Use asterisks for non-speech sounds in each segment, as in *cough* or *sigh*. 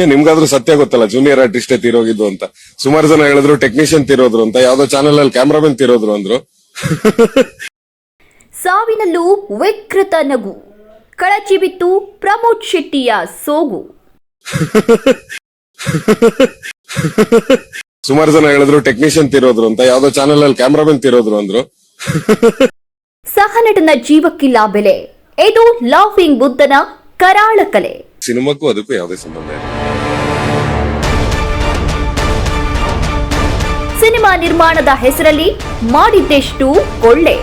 ಪುಣ್ಯ ನಿಮ್ಗಾದ್ರೂ ಸತ್ಯ ಗೊತ್ತಲ್ಲ ಜೂನಿಯರ್ ಆರ್ಟಿಸ್ಟೇ ತೀರೋಗಿದ್ದು ಅಂತ. ಸುಮಾರು ಜನ ಹೇಳಿದ್ರು ಟೆಕ್ನಿಷಿಯನ್ ತಿರೋದ್ರು ಅಂತ. ಯಾವ್ದೋ ಚಾನೆಲ್ ಅಲ್ಲಿ ಕ್ಯಾಮ್ರಾಮನ್ ತಿರೋದ್ರು ಅಂದ್ರು. ಸಾವಿನಲ್ಲೂ ವಿಕೃತ ನಗು. ಕಳಚಿ ಬಿತ್ತು ಪ್ರಮೋದ್ ಶೆಟ್ಟಿಯ ಸೋಗು. ಸುಮಾರು ಜನ ಹೇಳಿದ್ರು ಟೆಕ್ನಿಷಿಯನ್ ತಿರೋದ್ರು ಅಂತ. ಯಾವ್ದೋ ಚಾನೆಲ್ ಅಲ್ಲಿ ಕ್ಯಾಮ್ರಾಮನ್ ತಿರೋದ್ರು ಅಂದ್ರು. ಸಹನಟನ ಜೀವಕ್ಕಿಲ್ಲ ಬೆಲೆ. ಇದು ಲಾಫಿಂಗ್ ಬುದ್ಧನ ಕರಾಳ ಕಲೆ. ಸಿನಿಮಾಕ್ಕೂ ಅದಕ್ಕೂ ಯಾವುದೇ ಸಂಬಂಧ ಇಲ್ಲ. ಸಿನಿಮಾ ನಿರ್ಮಾಣದ ಹೆಸರಲ್ಲಿ ಮಾಡಿದ್ದೆಷ್ಟು ಒಳ್ಳೆ?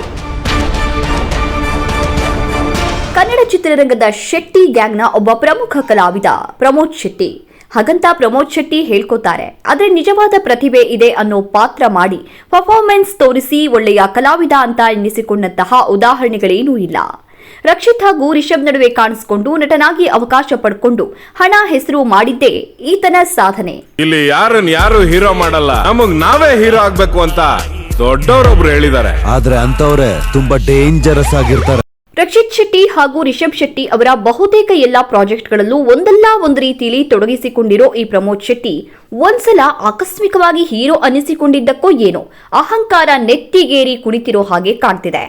ಕನ್ನಡ ಚಿತ್ರರಂಗದ ಶೆಟ್ಟಿ ಗ್ಯಾಂಗ್ನ ಒಬ್ಬ ಪ್ರಮುಖ ಕಲಾವಿದ, ಪ್ರಮೋದ್ ಶೆಟ್ಟಿ. ಹಾಗಂತ ಪ್ರಮೋದ್ ಶೆಟ್ಟಿ ಹೇಳ್ಕೊತಾರೆ, ಆದರೆ ನಿಜವಾದ ಪ್ರತಿಭೆ ಇದೆ ಅನ್ನೋ ಪಾತ್ರ ಮಾಡಿ ಪರ್ಫಾರ್ಮೆನ್ಸ್ ತೋರಿಸಿ ಒಳ್ಳೆಯ ಕಲಾವಿದ ಅಂತ ಎನ್ನಿಸಿಕೊಂಡಂತಹ ಉದಾಹರಣೆಗಳೇನೂ ಇಲ್ಲ. ರಕ್ಷಿತ್ ಹಾಗೂ ರಿಷಬ್ ನಡುವೆ ಕಾಣಿಸಿಕೊಂಡು ನಟನಾಗಿ ಅವಕಾಶ ಪಡ್ಕೊಂಡು ಹಣ ಹೆಸರು ಮಾಡಿದ್ದೇ ಈತನ ಸಾಧನೆ. ಇಲ್ಲಿ ಯಾರನ್ನ ಯಾರು ಹೀರೋ ಮಾಡಲ್ಲ ನಮಗ್ ನಾವೇ ಹೀರೋ ಆಗ್ಬೇಕು ಅಂತ ದೊಡ್ಡವರೊಬ್ರು ಹೇಳಿದ್ದಾರೆ. ಆದ್ರೆ ಅಂತವ್ರೆ ತುಂಬಾ ಡೇಂಜರಸ್ ಆಗಿರ್ತಾರೆ. ರಕ್ಷಿತ್ ಶೆಟ್ಟಿ ಹಾಗೂ ರಿಷಬ್ ಶೆಟ್ಟಿ ಅವರ ಬಹುತೇಕ ಎಲ್ಲಾ ಪ್ರಾಜೆಕ್ಟ್ಗಳಲ್ಲೂ ಒಂದಲ್ಲ ಒಂದು ರೀತಿಯಲ್ಲಿ ತೊಡಗಿಸಿಕೊಂಡಿರೋ ಈ ಪ್ರಮೋದ್ ಶೆಟ್ಟಿ ಒಂದ್ಸಲ ಆಕಸ್ಮಿಕವಾಗಿ ಹೀರೋ ಅನಿಸಿಕೊಂಡಿದ್ದಕ್ಕೋ ಏನೋ ಅಹಂಕಾರ ನೆತ್ತಿಗೇರಿ ಕುಳಿತಿರೋ ಹಾಗೆ ಕಾಣ್ತಿದೆ.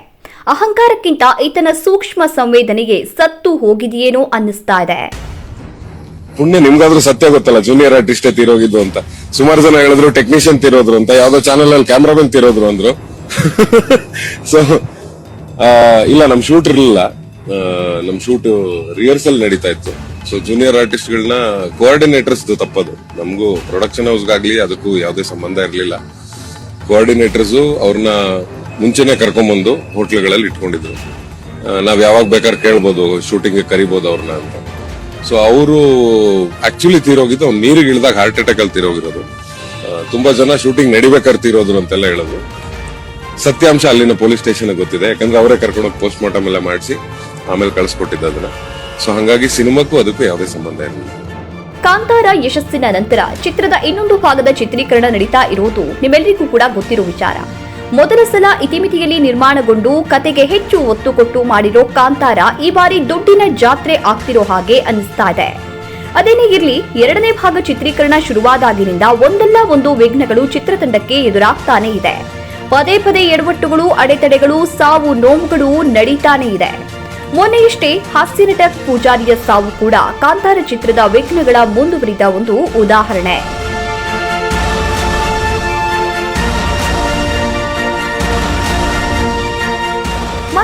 ಅಹಂಕಾರಕ್ಕಿಂತ ಈತನ ಸೂಕ್ಷ್ಮ ಸಂವೇದನೆಗೆ ಸತ್ತು ಹೋಗಿದೆಯೇನೋ ಅನ್ನಿಸ್ತಾ ಇದೆ. ಪುಣ್ಯ ನಿಮ್ಗಾದ್ರೂ ಸತ್ಯ ಗೊತ್ತಲ್ಲ ಜೂನಿಯರ್ ಆರ್ಟಿಸ್ಟೇ ತೀರೋಗಿದ್ದು ಅಂತ. ಸುಮಾರು ಜನ ಹೇಳಿದ್ರು ಟೆಕ್ನಿಷಿಯನ್ ತಿರೋದ್ರು ಅಂತ, ಯಾವ್ದೋ ಚಾನೆಲ್ ಅಲ್ಲಿ ಕ್ಯಾಮ್ರಾಮನ್ ತೀರೋದ್ರು ಅಂದ್ರು. *laughs* ಸೊ ಇಲ್ಲ, ನಮ್ ಶೂಟ್ ಇರ್ಲಿಲ್ಲ. ನಮ್ ಶೂಟ್ ರಿಹರ್ಸಲ್ ನಡೀತಾ ಇತ್ತು. ಸೊ ಜೂನಿಯರ್ ಆರ್ಟಿಸ್ಟ್ ಗಳನ್ನ ಕೋಆರ್ಡಿನೇಟರ್ಸ್ ತಪ್ಪದು. ನಮಗೂ ಪ್ರೊಡಕ್ಷನ್ ಹೌಸ್ಗಾಗ್ಲಿ ಅದಕ್ಕೂ ಯಾವುದೇ ಸಂಬಂಧ ಇರಲಿಲ್ಲ. ಕೋಆರ್ಡಿನೇಟರ್ಸ್ ಅವ್ರನ್ನ ಮುಂಚೆನೆ ಕರ್ಕೊಂಡ್ಬಂದು ಹೋಟ್ಲ್ಗಳಲ್ಲಿ ಇಟ್ಕೊಂಡಿದ್ರು. ನಾವು ಯಾವಾಗ ಬೇಕಾದ್ರೆ ಕೇಳ್ಬೋದು ಶೂಟಿಂಗ್ ಕರಿಬೋದು ಅವ್ರನ್ನ ಅಂತ. ಸೊ ಅವರು ಆಕ್ಚುಲಿ ತೀರೋಗಿದ್ದು, ಅವ್ನು ನೀರಿಗೆ ಇಳಿದಾಗ ಹಾರ್ಟ್ ಅಟ್ಯಾಕ್ ಅಲ್ಲಿ ತೀರೋಗಿರೋದು. ತುಂಬಾ ಜನ ಶೂಟಿಂಗ್ ನಡಿಬೇಕಾದ್ರೆ ತೀರೋದ್ರು ಅಂತೆಲ್ಲ ಹೇಳೋದು. ಸತ್ಯಾಂಶ ಅಲ್ಲಿನ ಪೊಲೀಸ್ ಸ್ಟೇಷನ್ ಗೊತ್ತಿದೆ, ಯಾಕಂದ್ರೆ ಅವರೇ ಕರ್ಕೊಂಡೋಗಿ ಪೋಸ್ಟ್ ಮಾರ್ಟಮ್ ಎಲ್ಲ ಮಾಡಿಸಿ, ಆಮೇಲೆ ಕಳಿಸ್ಕೊಟ್ಟಿದ್ದ ಅದನ್ನ. ಸೊ ಹಂಗಾಗಿ ಸಿನಿಮಾಕ್ಕೂ ಅದಕ್ಕೂ ಯಾವುದೇ ಸಂಬಂಧ ಇರಲಿಲ್ಲ ಕಾಂತಾರ ಯಶಸ್ಸಿನ ನಂತರ ಚಿತ್ರದ ಇನ್ನೊಂದು ಭಾಗದ ಚಿತ್ರೀಕರಣ ನಡೀತಾ ಇರುವುದು ನಿಮ್ಮೆಲ್ಲರಿಗೂ ಕೂಡ ಗೊತ್ತಿರೋ ವಿಚಾರ. ಮೊದಲ ಸಲ ಇತಿಮಿತಿಯಲ್ಲಿ ನಿರ್ಮಾಣಗೊಂಡು ಕತೆಗೆ ಹೆಚ್ಚು ಒತ್ತು ಕೊಟ್ಟು ಮಾಡಿರೋ ಕಾಂತಾರ ಈ ಬಾರಿ ದುಡ್ಡಿನ ಜಾತ್ರೆ ಆಗ್ತಿರೋ ಹಾಗೆ ಅನಿಸ್ತಾ ಇದೆ. ಅದೇನೇ ಇರಲಿ, ಎರಡನೇ ಭಾಗ ಚಿತ್ರೀಕರಣ ಶುರುವಾದಾಗಿನಿಂದ ಒಂದಲ್ಲ ಒಂದು ವಿಘ್ನಗಳು ಚಿತ್ರತಂಡಕ್ಕೆ ಎದುರಾಗ್ತಾನೆ ಇದೆ. ಪದೇ ಪದೇ ಎಡವಟ್ಟುಗಳು, ಅಡೆತಡೆಗಳು, ಸಾವು, ನೋವುಗಳು ನಡೀತಾನೆ ಇದೆ. ಮೊನ್ನೆಯಷ್ಟೇ ಹಾಸ್ಯ ನಟ ಪೂಜಾರಿಯ ಸಾವು ಕೂಡ ಕಾಂತಾರ ಚಿತ್ರದ ವಿಘ್ನಗಳ ಮುಂದುವರಿದ ಒಂದು ಉದಾಹರಣೆ.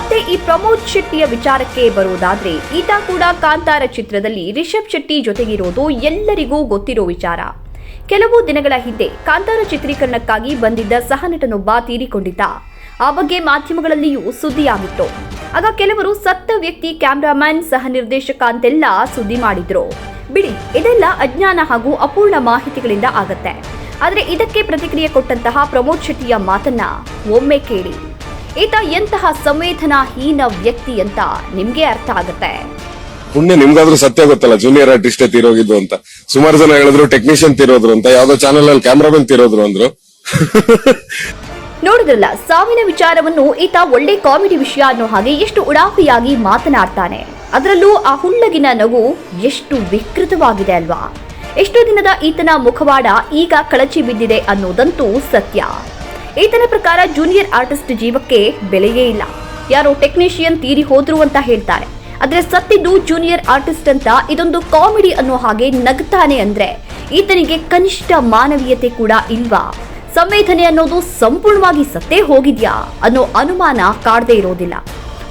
ಮತ್ತೆ ಈ ಪ್ರಮೋದ್ ಶೆಟ್ಟಿಯ ವಿಚಾರಕ್ಕೆ ಬರುವುದಾದ್ರೆ, ಈತ ಕೂಡ ಕಾಂತಾರ ಚಿತ್ರದಲ್ಲಿ ರಿಷಬ್ ಶೆಟ್ಟಿ ಜೊತೆಗಿರೋದು ಎಲ್ಲರಿಗೂ ಗೊತ್ತಿರೋ ವಿಚಾರ. ಕೆಲವು ದಿನಗಳ ಹಿಂದೆ ಕಾಂತಾರ ಚಿತ್ರೀಕರಣಕ್ಕಾಗಿ ಬಂದಿದ್ದ ಸಹನಟನೊಬ್ಬ ತೀರಿಕೊಂಡಿದ್ದ. ಆ ಬಗ್ಗೆ ಮಾಧ್ಯಮಗಳಲ್ಲಿಯೂ ಸುದ್ದಿಯಾಗಿತ್ತು. ಆಗ ಕೆಲವರು ಸತ್ತ ವ್ಯಕ್ತಿ ಕ್ಯಾಮ್ರಾಮ್ಯಾನ್ ಸಹ ನಿರ್ದೇಶಕ ಅಂತೆಲ್ಲ ಸುದ್ದಿ ಮಾಡಿದ್ರು. ಬಿಡಿ, ಇದೆಲ್ಲ ಅಜ್ಞಾನ ಹಾಗೂ ಅಪೂರ್ಣ ಮಾಹಿತಿಗಳಿಂದ ಆಗತ್ತೆ. ಆದರೆ ಇದಕ್ಕೆ ಪ್ರತಿಕ್ರಿಯೆ ಕೊಟ್ಟಂತಹ ಪ್ರಮೋದ್ ಶೆಟ್ಟಿಯ ಮಾತನ್ನ ಒಮ್ಮೆ ಕೇಳಿ. ಈತ ಎಂತಹ ಸಂವೇದನಾಹೀನ ವ್ಯಕ್ತಿ ಅಂತ ನಿಮ್ಗೆ ಅರ್ಥ ಆಗುತ್ತೆ? ಪುಣ್ಯ ನಿಮ್ಗಾದ್ರೂ ಸತ್ಯ ಗೊತ್ತಲ್ಲ ಜೂನಿಯರ್ ಆರ್ಟಿಸ್ಟ್ ತೀರೋಗಿದ್ದು ಅಂತ. ಸುಮಾರು ಜನ ಹೇಳಿದ್ರು ಟೆಕ್ನಿಷಿಯನ್ ತಿರೋದ್ರು ಅಂತ ಯಾವ್ದೋ ಚಾನೆಲ್ ಅಲ್ಲಿ ಕ್ಯಾಮ್ರಾಮನ್ ತಿರೋದ್ರು ಅಂದ್ರು. ನೋಡಿದ್ರಲ್ಲ ಸಾವಿನ ವಿಚಾರವನ್ನು ಈತ ಒಳ್ಳೆ ಕಾಮಿಡಿ ವಿಷಯ ಅನ್ನೋ ಹಾಗೆ ಎಷ್ಟು ಉಡಾಫಿಯಾಗಿ ಮಾತನಾಡ್ತಾನೆ. ಅದರಲ್ಲೂ ಆ ಹುಳ್ಳಗಿನ ನಗು ಎಷ್ಟು ವಿಕೃತವಾಗಿದೆ ಅಲ್ವಾ? ಎಷ್ಟು ದಿನದ ಈತನ ಮುಖವಾಡ ಈಗ ಕಳಚಿ ಬಿದ್ದಿದೆ ಅನ್ನೋದಂತೂ ಸತ್ಯ. ಈತನ ಪ್ರಕಾರ ಜೂನಿಯರ್ ಆರ್ಟಿಸ್ಟ್ ಜೀವಕ್ಕೆ ಬೆಲೆಯೇ ಇಲ್ಲ. ಯಾರೋ ಟೆಕ್ನಿಷಿಯನ್ ತೀರಿ ಹೋದ್ರು ಅಂತ ಹೇಳ್ತಾರೆ. ಆದ್ರೆ ಸತ್ತಿದ್ದು ಜೂನಿಯರ್ ಆರ್ಟಿಸ್ಟ್ ಅಂತ ಇದೊಂದು ಕಾಮಿಡಿ ಅನ್ನೋ ಹಾಗೆ ನಗ್ತಾನೆ ಅಂದ್ರೆ ಈತನಿಗೆ ಕನಿಷ್ಠ ಮಾನವೀಯತೆ ಕೂಡ ಇಲ್ವಾ? ಸಂವೇದನೆ ಅನ್ನೋದು ಸಂಪೂರ್ಣವಾಗಿ ಸತ್ತೇ ಹೋಗಿದ್ಯಾ ಅನ್ನೋ ಅನುಮಾನ ಕಾಡದೇ ಇರೋದಿಲ್ಲ.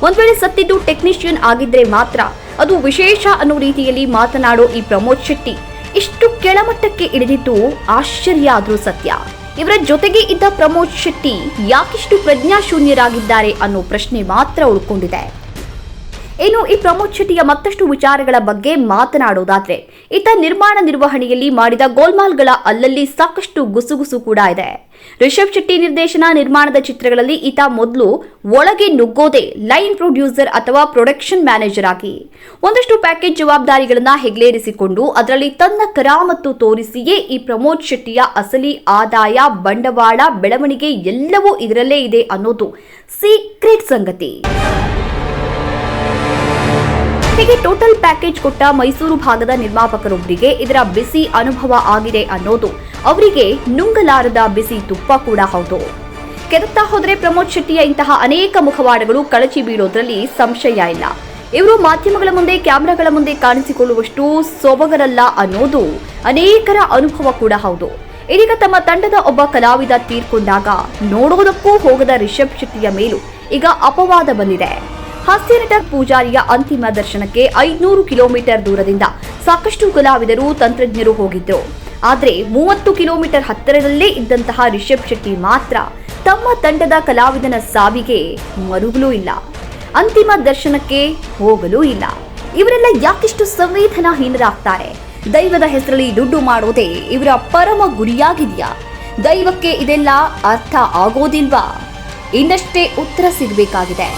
ಒಂದ್ ವೇಳೆ ಸತ್ತಿದ್ದು ಟೆಕ್ನಿಷಿಯನ್ ಆಗಿದ್ರೆ ಮಾತ್ರ ಅದು ವಿಶೇಷ ಅನ್ನೋ ರೀತಿಯಲ್ಲಿ ಮಾತನಾಡೋ ಈ ಪ್ರಮೋದ್ ಶೆಟ್ಟಿ ಇಷ್ಟು ಕೆಳಮಟ್ಟಕ್ಕೆ ಇಳಿದಿದ್ದು ಆಶ್ಚರ್ಯ ಆದ್ರೂ ಸತ್ಯ. ಇವರ ಜೊತೆಗೆ ಇದ್ದ ಪ್ರಮೋದ್ ಶೆಟ್ಟಿ ಯಾಕಿಷ್ಟು ಪ್ರಜ್ಞಾಶೂನ್ಯರಾಗಿದ್ದಾರೆ ಅನ್ನೋ ಪ್ರಶ್ನೆ ಮಾತ್ರ ಉಳ್ಕೊಂಡಿದೆ. ಇನ್ನು ಈ ಪ್ರಮೋದ್ ಶೆಟ್ಟಿಯ ಮತ್ತಷ್ಟು ವಿಚಾರಗಳ ಬಗ್ಗೆ ಮಾತನಾಡೋದಾದ್ರೆ ಈತ ನಿರ್ಮಾಣ ನಿರ್ವಹಣೆಯಲ್ಲಿ ಮಾಡಿದ ಗೋಲ್ಮಾಲ್ಗಳ ಅಲ್ಲಲ್ಲಿ ಸಾಕಷ್ಟು ಗುಸುಗುಸು ಕೂಡ ಇದೆ. ರಿಷಬ್ ಶೆಟ್ಟಿ ನಿರ್ದೇಶನ ನಿರ್ಮಾಣದ ಚಿತ್ರಗಳಲ್ಲಿ ಈತ ಮೊದಲು ಒಳಗೆ ನುಗ್ಗೋದೆ ಲೈನ್ ಪ್ರೊಡ್ಯೂಸರ್ ಅಥವಾ ಪ್ರೊಡಕ್ಷನ್ ಮ್ಯಾನೇಜರ್ ಆಗಿ, ಒಂದಷ್ಟು ಪ್ಯಾಕೇಜ್ ಜವಾಬ್ದಾರಿಗಳನ್ನ ಹೆಗ್ಲೇರಿಸಿಕೊಂಡು ಅದರಲ್ಲಿ ತನ್ನ ಕರಾಮತ್ತು ತೋರಿಸಿಯೇ ಈ ಪ್ರಮೋದ್ ಶೆಟ್ಟಿಯ ಅಸಲಿ ಆದಾಯ, ಬಂಡವಾಳ, ಬೆಳವಣಿಗೆ ಎಲ್ಲವೂ ಇದರಲ್ಲೇ ಇದೆ ಅನ್ನೋದು ಸೀಕ್ರೆಟ್ ಸಂಗತಿ. ಹೀಗೆ ಟೋಟಲ್ ಪ್ಯಾಕೇಜ್ ಕೊಟ್ಟ ಮೈಸೂರು ಭಾಗದ ನಿರ್ಮಾಪಕರೊಬ್ಬರಿಗೆ ಇದರ ಬಿಸಿ ಅನುಭವ ಆಗಿದೆ ಅನ್ನೋದು. ಅವರಿಗೆ ನುಂಗಲಾರದ ಬಿಸಿ ತುಪ್ಪ ಕೂಡ ಹೌದು. ಕೆದತ್ತಾ ಹೋದರೆ ಪ್ರಮೋದ್ ಶೆಟ್ಟಿಯ ಇಂತಹ ಅನೇಕ ಮುಖವಾಡಗಳು ಕಳಚಿ ಬೀಳೋದ್ರಲ್ಲಿ ಸಂಶಯ ಇಲ್ಲ. ಇವರು ಮಾಧ್ಯಮಗಳ ಮುಂದೆ, ಕ್ಯಾಮೆರಾಗಳ ಮುಂದೆ ಕಾಣಿಸಿಕೊಳ್ಳುವಷ್ಟು ಸೊಬಗರಲ್ಲ ಅನ್ನೋದು ಅನೇಕರ ಅನುಭವ ಕೂಡ ಹೌದು. ಇದೀಗ ತಮ್ಮ ತಂಡದ ಒಬ್ಬ ಕಲಾವಿದ ತೀರ್ಕೊಂಡಾಗ ನೋಡೋದಕ್ಕೂ ಹೋಗದ ರಿಷಬ್ ಶೆಟ್ಟಿಯ ಮೇಲೂ ಈಗ ಅಪವಾದ ಬಂದಿದೆ. ಹಾಸ್ಯ ನಟ ಪೂಜಾರಿಯ ಅಂತಿಮ ದರ್ಶನಕ್ಕೆ ಐದುನೂರು ಕಿಲೋಮೀಟರ್ ದೂರದಿಂದ ಸಾಕಷ್ಟು ಕಲಾವಿದರು, ತಂತ್ರಜ್ಞರು ಹೋಗಿದ್ದರು ಆದರೆ ಮೂವತ್ತು ಕಿಲೋಮೀಟರ್ ಹತ್ತಿರದಲ್ಲೇ ಇದ್ದಂತಹ ರಿಷಬ್ ಶೆಟ್ಟಿ ಮಾತ್ರ ತಮ್ಮ ತಂಡದ ಕಲಾವಿದನ ಸಾವಿಗೆ ಮರುಗಲೂ ಇಲ್ಲ. ಅಂತಿಮ ದರ್ಶನಕ್ಕೆ ಹೋಗಲೂ ಇಲ್ಲ. ಇವರೆಲ್ಲ ಯಾಕಿಷ್ಟು ಸಂವೇದನಾಹೀನರಾಗ್ತಾರೆ? ದೈವದ ಹೆಸರಲ್ಲಿ ದುಡ್ಡು ಮಾಡೋದೇ ಇವರ ಪರಮ ಗುರಿಯಾಗಿದೆಯಾ? ದೈವಕ್ಕೆ ಇದೆಲ್ಲ ಅರ್ಥ ಆಗೋದಿಲ್ವಾ? ಇನ್ನಷ್ಟೇ ಉತ್ತರ ಸಿಗಬೇಕಾಗಿದೆ.